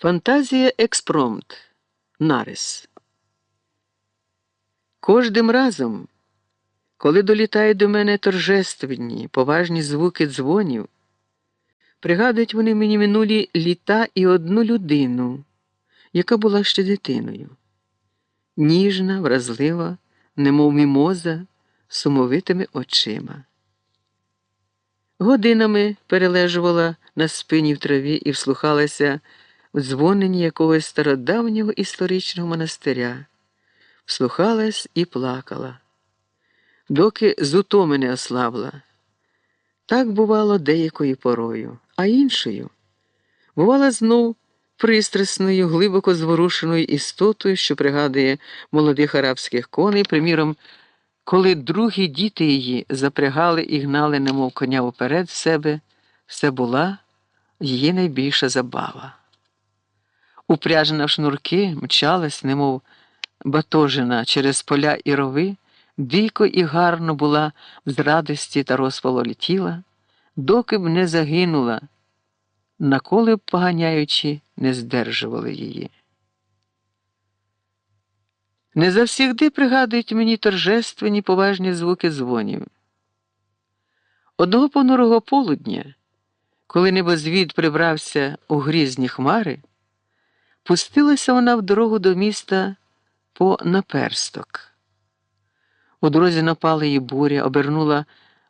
Фантазія експромт. Нарис. Кожним разом, коли долітають до мене торжественні, поважні звуки дзвонів, пригадують вони мені минулі літа і одну людину, яка була ще дитиною. Ніжна, вразлива, немов мімоза, сумовитими очима. Годинами перележувала на спині в траві і вслухалася в дзвоненні якогось стародавнього історичного монастиря, вслухалась і плакала, доки з утоми не ослабла. Так бувало деякою порою, а іншою бувала знов пристрасною, глибоко зворушеною істотою, що пригадує молодих арабських коней, приміром, коли другі діти її запрягали і гнали, немов коня уперед себе, це була її найбільша забава. Упряжена в шнурки, мчалась, немов батожина через поля і рови, дико і гарно була з радості та розпалу літіла, доки б не загинула, наколи б поганяючи, не здержували її. Не завсігди пригадують мені торжественні поважні звуки дзвонів. Одного понурого полудня, коли небозвід прибрався у грізні хмари, пустилася вона в дорогу до міста по наперсток. У дорозі напала її буря, обернула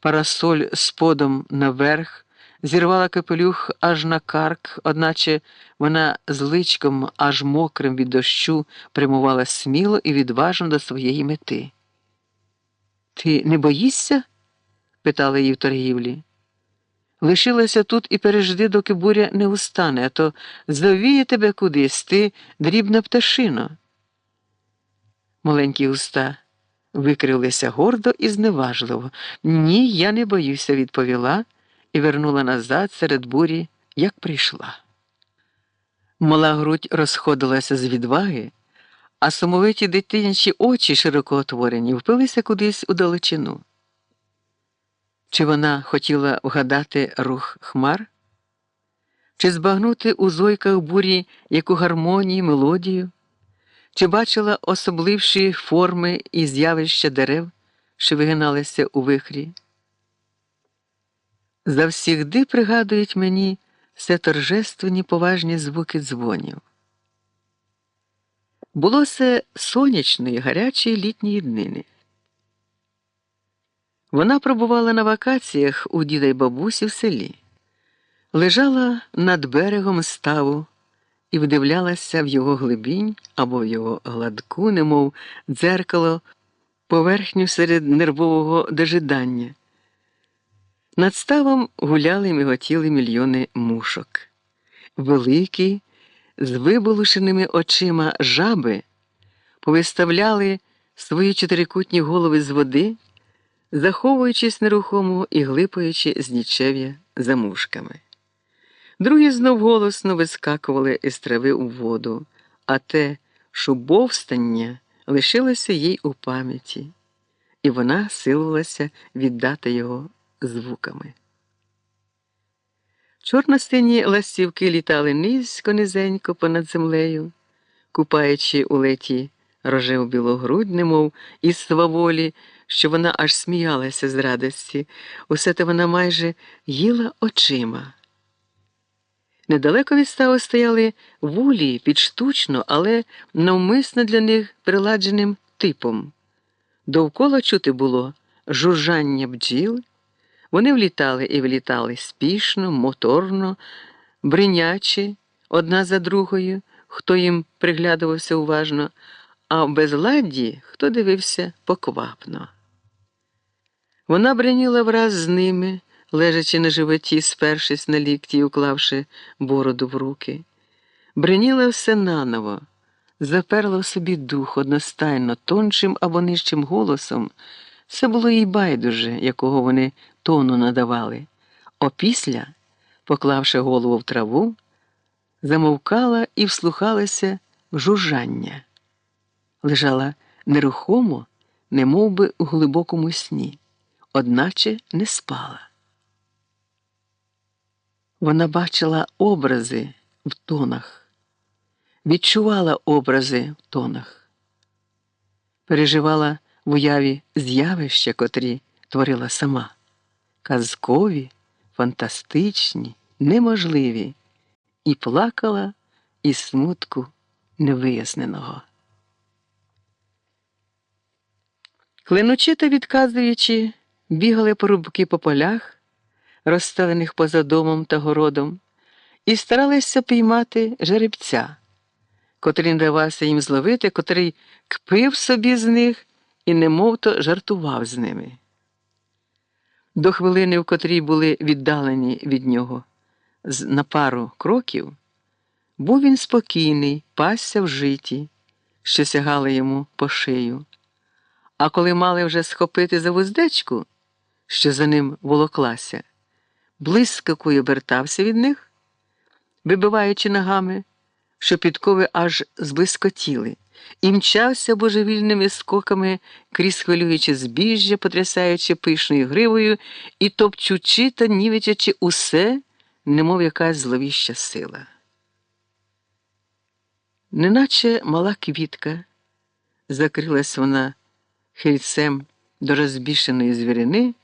парасоль сподом наверх, зірвала капелюх аж на карк, одначе вона з личком аж мокрим від дощу прямувала сміло і відважно до своєї мети. Ти не боїшся? питала її в торгівлі. Лишилася тут і пережди, доки буря не устане, а то завіє тебе кудись, ти дрібна пташино. Маленькі уста викрилися гордо і зневажливо. Ні, я не боюся, відповіла і вернула назад серед бурі, як прийшла. Мала грудь розходилася з відваги, а сумовиті дитинчі очі, широко отворені, впилися кудись у далечину. Чи вона хотіла вгадати рух хмар? Чи збагнути у зойках бурі яку гармонію, мелодію? Чи бачила особливші форми і з'явища дерев, що вигиналися у вихрі? Завсігди пригадують мені все торжественні поважні звуки дзвонів. Було це сонячної, гарячої літньої днини. Вона пробувала на вакаціях у діда й бабусі в селі, лежала над берегом ставу і вдивлялася в його глибінь або в його гладку, немов дзеркало, поверхню серед нервового дожидання. Над ставом гуляли й миготіли мільйони мушок. Великі, з виболушеними очима жаби повиставляли свої чотирикутні голови з води, заховуючись нерухомо і глипаючи з нічев'я за мушками. Другі знов голосно вискакували із трави у воду, а те шубовстання лишилося їй у пам'яті, і вона силувалася віддати його звуками. Чорно-сині ластівки літали низько низенько понад землею, купаючи у леті рожеву білогрудь, немов із сваволі, що вона аж сміялася з радості, усе те вона майже їла очима. Недалеко від ставу стояли вулі під штучно, але навмисно для них приладженим типом. Довкола чути було жужжання бджіл. Вони влітали і влітали спішно, моторно, бринячи одна за другою, хто їм приглядувався уважно, а в безладді хто дивився поквапно. Вона бриніла враз з ними, лежачи на животі, спершись на лікті і уклавши бороду в руки. Бриніла все наново, заперла в собі дух одностайно, тончим або нижчим голосом. Це було їй байдуже, якого вони тону надавали. Опісля, поклавши голову в траву, замовкала і вслухалася в жужжання. Лежала нерухомо, немов би у глибокому сні, одначе не спала. Вона бачила образи в тонах, відчувала образи в тонах, переживала в уяві з'явища, котрі творила сама, казкові, фантастичні, неможливі, і плакала із смутку невиясненого. Клинучи та відказуючи, бігали порубки по полях, розставлених поза домом та городом, і старалися піймати жеребця, котрий не давався їм зловити, котрий кпив собі з них і немовто жартував з ними. До хвилини, в котрій були віддалені від нього на пару кроків, був він спокійний, пасся в житі, що сягали йому по шию. А коли мали вже схопити за вуздечку, що за ним волоклася, блискавкою обертався від них, вибиваючи ногами, що підкови аж зблискотіли, і мчався божевільними скоками крізь хвилюючи збіжжя, потрясаючи пишною гривою і топчучи та нівечачи усе, немов якась зловіща сила. Неначе мала квітка, закрилась вона хильцем до розбішеної звірини,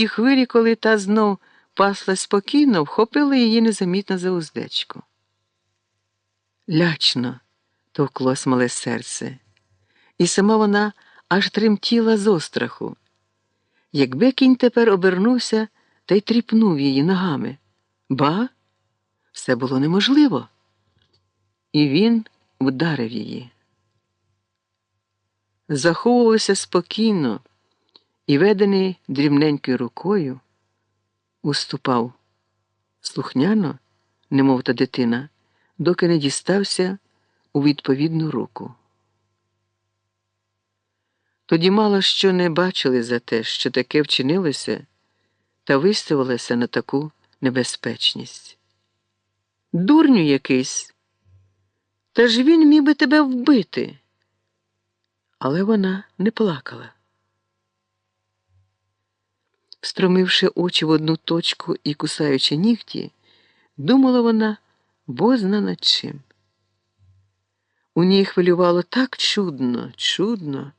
і хвилі, коли та знов пасла спокійно, вхопили її незамітно за уздечку. Лячно товклось мале серце, і сама вона аж тремтіла з остраху. Якби кінь тепер обернувся та й тріпнув її ногами, ба, все було неможливо. І він вдарив її. Заховувався спокійно і, ведений дрібненькою рукою, уступав слухняно, немов та дитина, доки не дістався у відповідну руку. Тоді мало що не бачили за те, що таке вчинилося, та виставилося на таку небезпечність. Дурню якийсь, та ж він міг би тебе вбити. Але вона не плакала. Встромивши очі в одну точку і кусаючи нігті, думала вона бозна над чим. У ній хвилювало так чудно, чудно,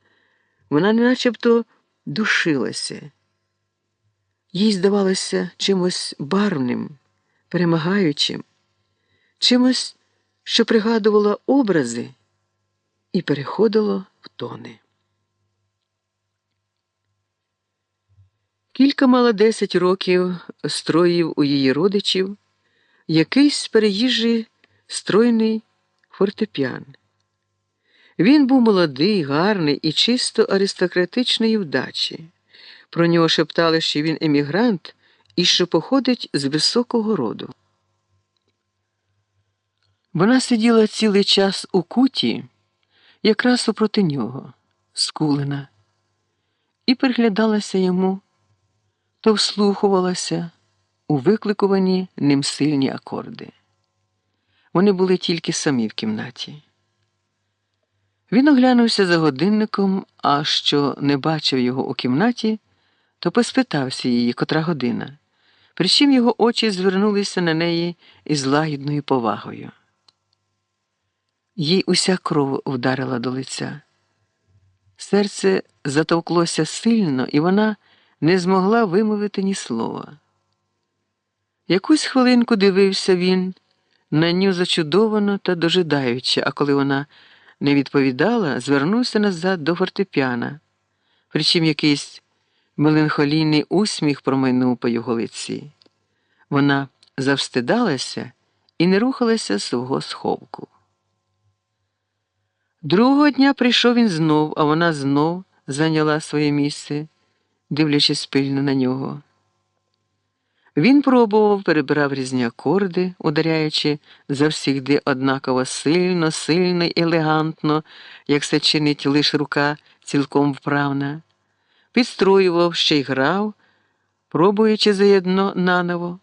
вона начебто душилася. Їй здавалося чимось барвним, перемагаючим, чимось, що пригадувало образи і переходило в тони. Кілька мала десять років строїв у її родичів якийсь переїжджий стройний фортепіан. Він був молодий, гарний і чисто аристократичної вдачі. Про нього шептали, що він емігрант і що походить з високого роду. Вона сиділа цілий час у куті, якраз супроти нього, скулена, і приглядалася йому, то вслухувалася у викликувані ним сильні акорди. Вони були тільки самі в кімнаті. Він оглянувся за годинником, а що не бачив його у кімнаті, то поспитався її, котра година, причим його очі звернулися на неї із лагідною повагою. Їй уся кров вдарила до лиця. Серце затовклося сильно, і вона не змогла вимовити ні слова. Якусь хвилинку дивився він на ню зачудовано та дожидаючи, а коли вона не відповідала, звернувся назад до фортепіана, причим якийсь меланхолійний усміх промайнув по його лиці. Вона завстидалася і не рухалася з свого сховку. Другого дня прийшов він знов, а вона знов зайняла своє місце, дивлячись пильно на нього. Він пробував, перебирав різні акорди, ударяючи завсігди однаково сильно, сильно і елегантно, як це чинить лише рука цілком вправна, підстроював ще й грав, пробуючи заєдно наново.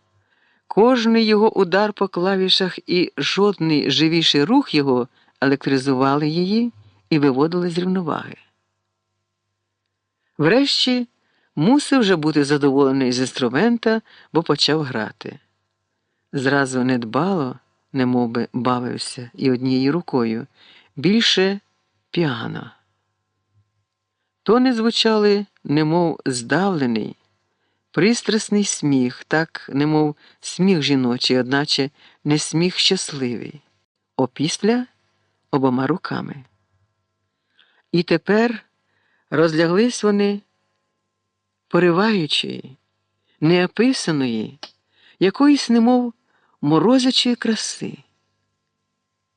Кожний його удар по клавішах і жодний живіший рух його електризували її і виводили з рівноваги. Врешті мусив вже бути задоволений з інструмента, бо почав грати. Зразу недбало, немов би бавився і однією рукою, більше піано. Тони звучали, немов здавлений, пристрасний сміх, так, немов сміх жіночий, одначе не сміх щасливий, опісля обома руками. І тепер розляглись вони пориваючої, неописаної, якоїсь немов морозячої краси.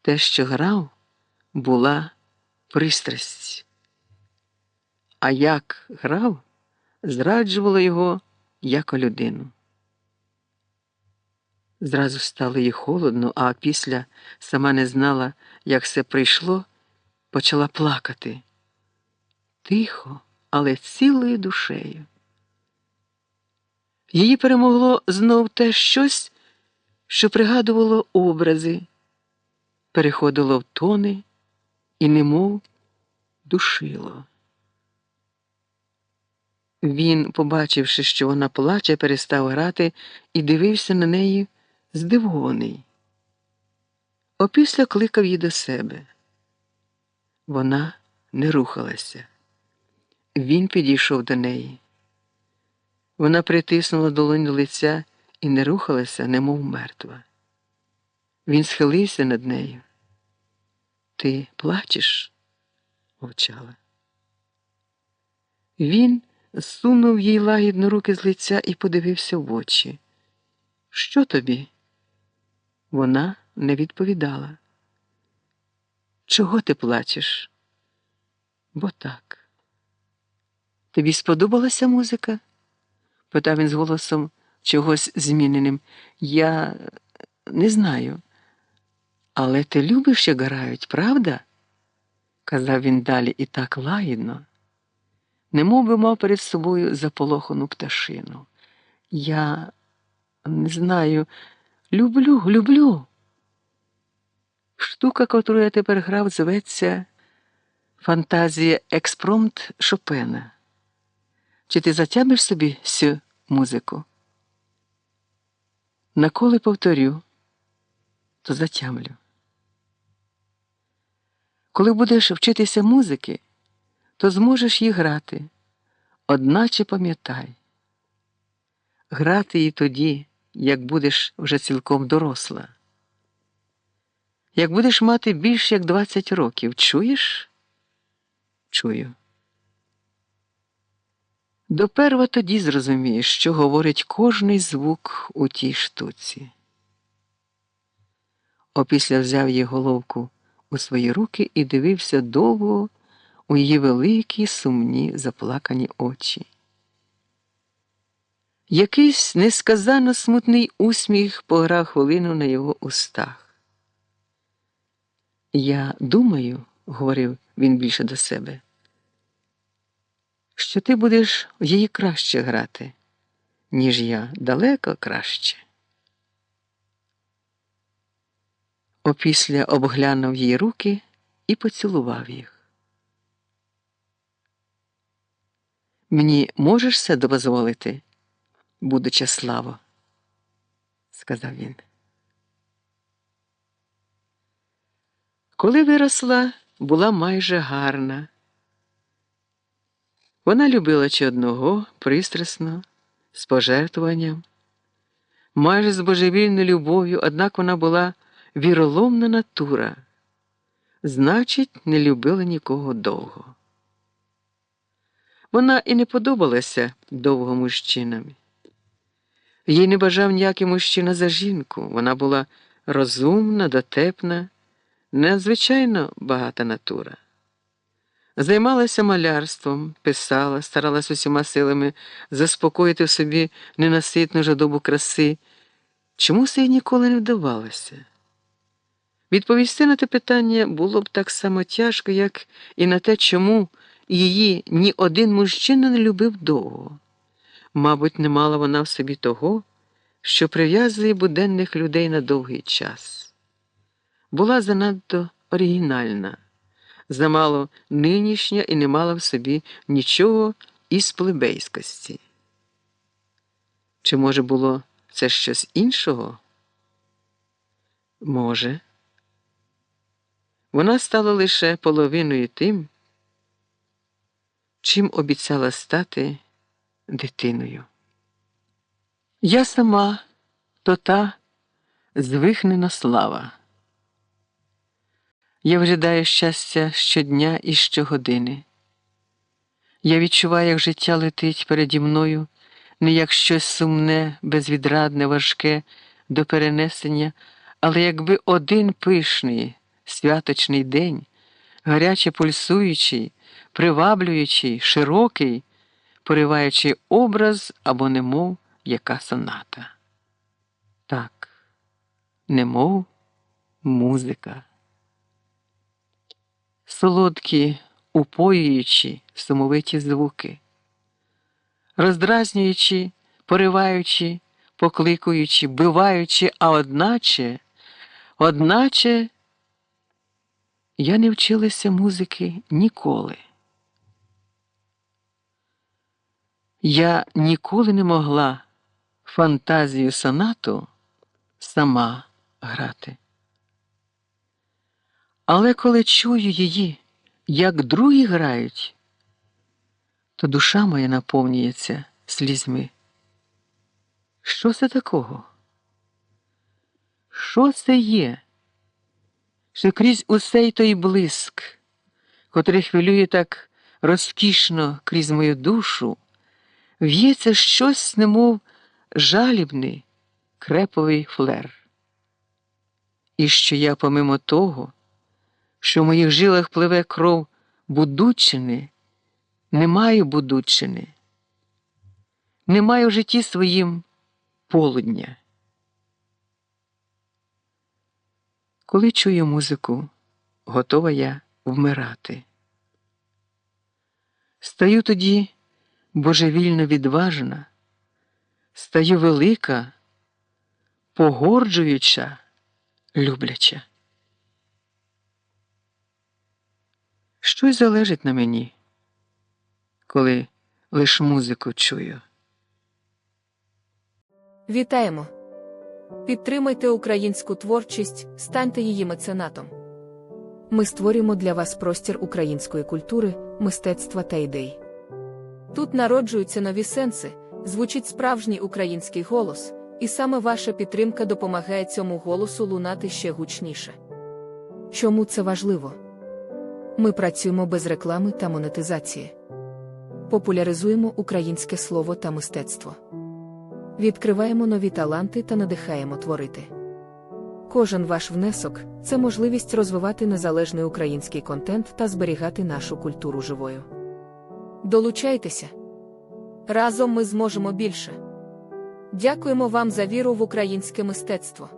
Те, що грав, була пристрасть. А як грав, зраджувало його як людину. Зразу стало їй холодно, а після сама не знала, як все прийшло, почала плакати. Тихо, але цілою душею. Її перемогло знов те щось, що пригадувало образи, переходило в тони і немов душило. Він, побачивши, що вона плаче, перестав грати і дивився на неї здивований. Опісля кликав її до себе. Вона не рухалася. Він підійшов до неї. Вона притиснула долонь до лиця і не рухалася, немов мертва. Він схилився над нею. Ти плачеш? мовчала. Він сунув їй лагідно руки з лиця і подивився в очі. Що тобі? Вона не відповідала. Чого ти плачеш? Бо так. Тобі сподобалася музика? Питав він з голосом чогось зміненим. Я не знаю. Але ти любиш, як грають, правда? казав він далі і так лагідно, немов би мав перед собою заполохану пташину. Я не знаю, люблю, люблю. Штука, котру я тепер грав, зветься Фантазія експромт Шопена. Чи ти затямиш собі всю музику? Наколи повторю, то затямлю. Коли будеш вчитися музики, то зможеш її грати, одначе пам'ятай. Грати її тоді, як будеш вже цілком доросла. Як будеш мати більш як 20 років, чуєш? Чую. Доперва тоді зрозумієш, що говорить кожний звук у тій штуці. Опісля взяв її головку у свої руки і дивився довго у її великі, сумні, заплакані очі. Якийсь несказано смутний усміх пограв хвилину на його устах. Я думаю, говорив він більше до себе що ти будеш в її краще грати, ніж я далеко краще. Опісля обглянув її руки і поцілував їх. Мені можеш все дозволити, будучи славо, сказав він. Коли виросла, була майже гарна. Вона любила чи одного пристрасно, з пожертвуванням, майже з божевільною любов'ю, однак вона була віроломна натура, значить, не любила нікого довго. Вона і не подобалася довго мужчинам. Їй не бажав ніякий мужчина за жінку. Вона була розумна, дотепна, надзвичайно багата натура. Займалася малярством, писала, старалась усіма силами заспокоїти в собі ненаситну жадобу краси. Чому це їй ніколи не вдавалося? Відповісти на те питання було б так само тяжко, як і на те, чому її ні один мужчина не любив довго. Мабуть, не мала вона в собі того, що прив'язує буденних людей на довгий час. Була занадто оригінальна замало нинішня і не мала в собі нічого із плебейськості. Чи, може, було це щось іншого? Може. Вона стала лише половиною тим, чим обіцяла стати дитиною. Я сама то та звихнена слава. Я вжидаю щастя щодня і щогодини. Я відчуваю, як життя летить переді мною, не як щось сумне, безвідрадне, важке до перенесення, але якби один пишний, святочний день, гаряче пульсуючий, приваблюючий, широкий, пориваючий образ або немов яка соната. Так, немов музика. Солодкі, упоюючі, сумовиті звуки, роздразнюючи, пориваючи, покликуючи, биваючи, а одначе, одначе я не вчилася музики ніколи. Я ніколи не могла фантазію сонату сама грати. Але коли чую її, як другі грають, то душа моя наповнюється слізьми. Що це такого? Що це є? Що крізь усей той блиск, котрий хвилює так розкішно крізь мою душу, в'ється щось, немов жалібний креповий флер. І що я, помимо того, що в моїх жилах пливе кров Будуччини, не маю Будуччини, не маю в житті своїм полудня. Коли чую музику, готова я вмирати. Стаю тоді божевільно відважна, стаю велика, погорджуюча, любляча. Щось залежить на мені, коли лиш музику чую. Вітаємо! Підтримайте українську творчість, станьте її меценатом. Ми створюємо для вас простір української культури, мистецтва та ідей. Тут народжуються нові сенси, звучить справжній український голос, і саме ваша підтримка допомагає цьому голосу лунати ще гучніше. Чому це важливо? Ми працюємо без реклами та монетизації. Популяризуємо українське слово та мистецтво. Відкриваємо нові таланти та надихаємо творити. Кожен ваш внесок це можливість розвивати незалежний український контент та зберігати нашу культуру живою. Долучайтеся. Разом ми зможемо більше. Дякуємо вам за віру в українське мистецтво.